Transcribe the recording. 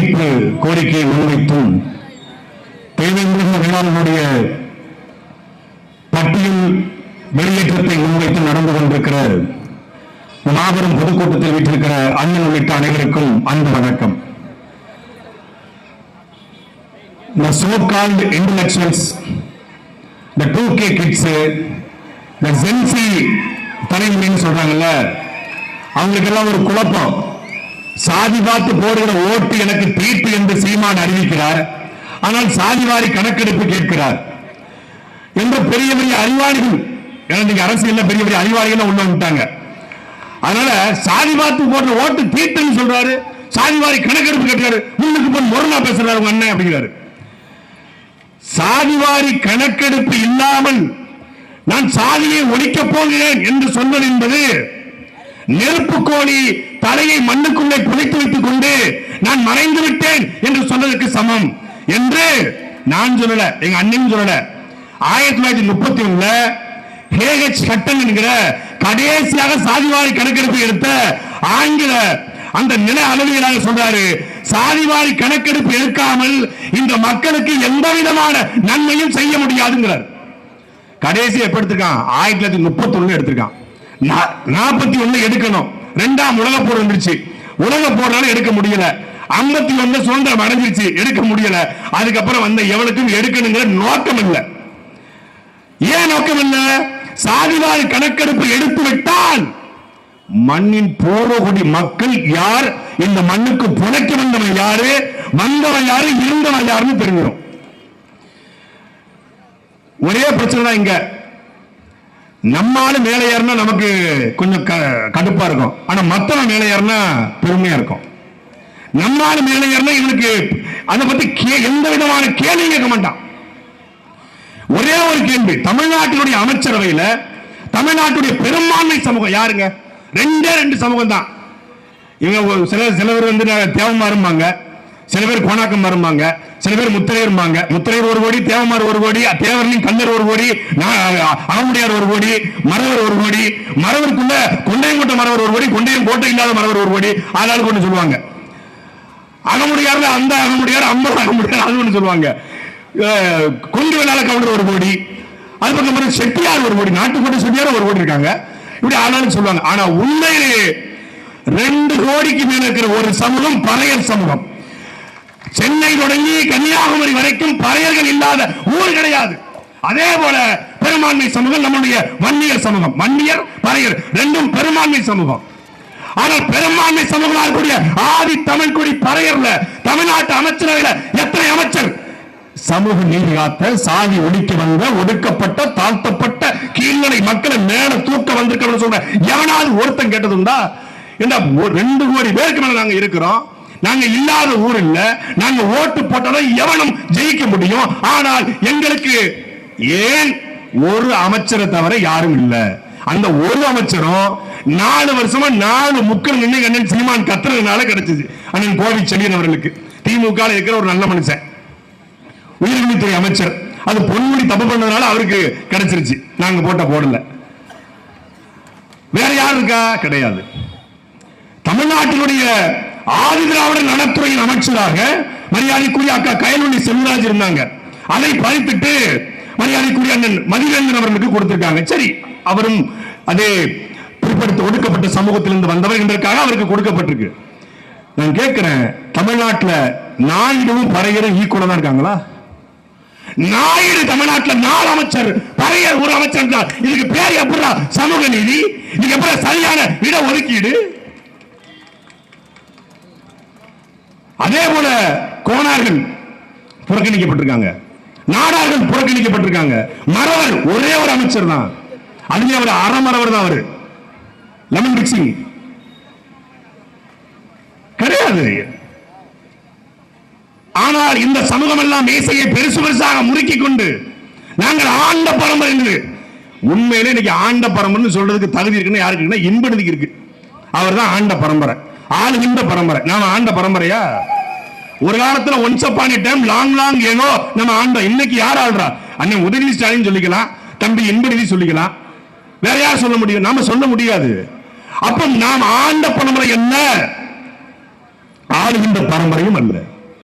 மீட்பு கோரிக்கையை முன்வைத்தும் தேவேந்திர வேளாண்மையுடைய பட்டியல் வெளியேற்றத்தை முன்வைத்து நடந்து கொண்டிருக்கிற மாபெரும் பொதுக்கூட்டத்தில் வீட்டிருக்கிற அண்ணன் உள்ளிட்ட அனைவருக்கும் அன்பு வணக்கம். the so-called intellectuals, the 2K kids, the Gen Z தலைமுறைன்னு சொல்றாங்கல்ல அவங்களுக்கெல்லாம் ஒரு குழப்பம். சாதி பார்த்து போடுகிற ஓட்டு எனக்கு தீட்டு என்று சீமான் அறிவிக்கிறார். ஆனால் சாதிவாரி கணக்கெடுப்பு கேட்கிறார். என்ற பெரிய பெரிய அறிவாளிகள் ஏன்னா நீங்க அரசியல் பெரிய பெரிய அறிவாளிகள் உள்ள விட்டாங்க அதனால சாதி பார்த்து போடுற ஓட்டு தீட்டுன்னு சொல்றாரு. சாதிவாரி கணக்கெடுப்பு கேட்கிறாரு. முன்னுக்கு போய் முரணா பேசுறாரு உங்க அண்ணன் அப்படிங்கிறாரு. சாதிவாரி கணக்கெடுப்பு இல்லாமல் நான் சாதியை ஒழிக்கப் போகிறேன் என்று சொன்னது என்பது நெருப்பு கோழி தலையை மண்ணுக்குள்ளே புதைத்து வைத்துக் கொண்டு நான் மறைந்து விட்டேன் என்று சொன்னதற்கு சமம் என்று நான் சொல்லல எங்க அண்ணன் சொல்லல. ஆயிரத்தி தொள்ளாயிரத்தி முப்பத்தி ஒண்ணுல ஹேகச் கட்டன் என்கிற கடைசியாக சாதிவாரி கணக்கெடுப்பு எடுத்த ஆங்கில அந்த நில அளவியலாக சொல்றாரு சாதிவாரி கணக்கெடுப்பு எடுக்காமல் இந்த மக்களுக்கு எந்த விதமான நன்மையும் செய்ய முடியாதுங்கிறார். கடைசி எப்ப எடுத்திருக்கான்? ஆயிரத்தி தொள்ளாயிரத்தி முப்பத்தி ஒண்ணு எடுத்திருக்கான் நாற்பத்தி ஒண்ணு எடுக்கணும். ரெண்டாம் உலக போர் வந்துருச்சு. உலக போர்னால எடுக்க முடியல. ஐம்பத்தி ஒண்ணு சுதந்திரம் அடைஞ்சிருச்சு. எடுக்க முடியல. அதுக்கப்புறம் வந்த எவனுக்கும் எடுக்கணுங்கிற நோக்கம் இல்லை. ஏன் நோக்கம் இல்லை? சாதிவாரி கணக்கெடுப்பு எடுத்து விட்டால் மண்ணின் பூர்வகுடி மக்கள் யார்? இந்த மண்ணுக்கு புனைக்க வந்தவன் யாரு? வந்தவன் யாரு? இருந்தவன் யாருன்னு தெரிஞ்சிடும். ஒரே பிரச்சனை தான் இங்க. நம்மால மேலே ஏறினா நமக்கு கொஞ்சம் க- கடுப்பா இருக்கும். ஆனா மத்தவன் மேலே ஏறினா பெருமையா இருக்கும். நம்மால மேலே ஏறினா இவனுக்கு அதை பத்தி கே- எந்த விதமான கேள்வி கேட்க மாட்டான். ஒரே ஒரு கேள்வி தமிழ்நாட்டினுடைய அமைச்சரவையில தமிழ்நாட்டுடைய பெரும்பான்மை சமூகம் யாருங்க? ரெண்டே ரெண்டு சமூகம் தான் இவங்க ஒரு சில சிலவர் வந்து தேவமாறும்பாங்க சில பேர் கோணாக்கம் வரும்பாங்க. சில பேர் முத்திரையரும்பாங்க. முத்திரையர் ஒரு கோடி தேவமார் ஒரு கோடி தேவர்லையும் கந்தர் ஒரு கோடி அகமுடியார் ஒரு கோடி மறவர் ஒரு கோடி மறவருக்குள்ள கொட்ட மறவர் ஒரு கோடி கொண்டையம் கோட்டை இல்லாத மரவர் ஒரு கோடி ஆளாள் கொண்டு சொல்லுவாங்க. அகமுடியார்ல அந்த அகமுடியார் ஐம்பது அகமுடியார் அது ஒன்று சொல்லுவாங்க. அஹ், வேளாள கவுண்டர் ஒரு கோடி அது பக்கம் செட்டியார் ஒரு கோடி நாட்டுக்கோட்டை செட்டியார் ஒரு கோடி இருக்காங்க. இப்படி ஆனாலும் சொல்லுவாங்க. ஆனா உண்மையிலே ரெண்டு கோடிக்கு மேல இருக்கிற ஒரு சமூகம் பறையர் சமூகம். சென்னை தொடங்கி கன்னியாகுமரி வரைக்கும் பறையர்கள் இல்லாத ஊர் கிடையாது. அதே போல பெரும்பான்மை சமூகம் நம்முடைய வன்னியர் சமூகம். வன்னியர் பறையர் ரெண்டும் பெரும்பான்மை சமூகம். ஆனால் பெரும்பான்மை சமூகமாக இருக்கக்கூடிய ஆதி தமிழ் குடி பறையர்ல தமிழ்நாட்டு அமைச்சரவையில எத்தனை அமைச்சர்? சமூக நீதி காத்த சாதி ஒடுக்கி வந்த ஒடுக்கப்பட்ட தாழ்த்தப்பட்ட கீழ்நிலை மக்களை மேல தூக்க வந்திருக்க சொல்ற எவனாவது ஒருத்தன் கேட்டதுண்டா என்ன ஒரு ரெண்டு கோடி பேருக்கு மேல நாங்க இருக்கிறோம். நாங்க இல்லாத ஊர் இல்ல நாங்க ஓட்டு போட்டாலும் எவனும் ஜெயிக்க முடியும். ஆனால் எங்களுக்கு ஏன் ஒரு அமைச்சரை தவிர யாரும் இல்ல? அந்த ஒரு அமைச்சரும் நாலு வருஷமா நாலு முக்கள் நின்று அண்ணன் சீமான் கத்துறதுனால கிடைச்சது. அண்ணன் கோவி செழியன் அவர்களுக்கு. திமுக இருக்கிற ஒரு நல்ல மனுஷன். உயிர்கல்வித்துறை அமைச்சர். அது பொன்முடி தப்பு பண்ணதுனால அவருக்கு கிடைச்சிருச்சு. நாங்க போட்ட போடல. வேற யார் இருக்கா? கிடையாது. தமிழ்நாட்டினுடைய ஆதி திராவிட நலத்துறையின் அமைச்சராக மரியாதைக்குரிய அக்கா கயல்வழி செல்வராஜ் இருந்தாங்க. அதை பறித்துட்டு மரியாதைக்குரிய அண்ணன் மதிவேந்தன் அவர்களுக்கு கொடுத்திருக்காங்க. சரி அவரும் அதே பிற்படுத்த ஒடுக்கப்பட்ட சமூகத்திலிருந்து வந்தவர் என்பதற்காக அவருக்கு கொடுக்கப்பட்டிருக்கு. நான் கேட்கிறேன் தமிழ்நாட்டுல நாயுடுவும் பறையரும் ஈக்குவலா தான் இருக்காங்களா? நாயுடு தமிழ்நாட்டுல நாலு அமைச்சர் பறையர் ஒரு அமைச்சர் இதுக்கு பேர் எப்படா சமூக நீதி? இதுக்கு எப்படா சரியான இட ஒதுக்கீடு அதே போல கோணார்கள் புறக்கணிக்கப்பட்டிருக்காங்க. நாடார்கள் புறக்கணிக்கப்பட்டிருக்காங்க. மறவர் ஒரே ஒரு அமைச்சர் தான். அதுலயே அவர் அறமறவர் தான் அவரு. லெமன் மிக்சிங் கிடையாது. ஆனால் இந்த சமூகம் எல்லாம் மேசையை பெருசு பெருசாக முறுக்கி கொண்டு நாங்கள் ஆண்ட பரம்பரை என்று உண்மையிலே இன்னைக்கு ஆண்ட பரம்பரைன்னு சொல்றதுக்கு தகுதி இருக்குன்னு யாருக்கு இருக்குன்னா இன்பநிதிக்கு இருக்கு. அவர் தான் ஆண்ட பரம்பரை. ஆளுகின்ற பரம்பரை. நாம ஆண்ட பரம்பரையா? ஒரு காலத்துல once upon time long long ago நம்ம ஆண்டோம் இன்னைக்கு யார் ஆள்றா? அண்ணன் உதயநிதி ஸ்டாலின் சொல்லிக்கலாம் தம்பி இன்பநிதி சொல்லிக்கலாம். வேற யார் சொல்ல முடியும்? நாம சொல்ல முடியாது. அப்ப நாம் ஆண்ட பரம்பரை என்ன? ஆளுகின்ற பரம்பரையும் அல்ல.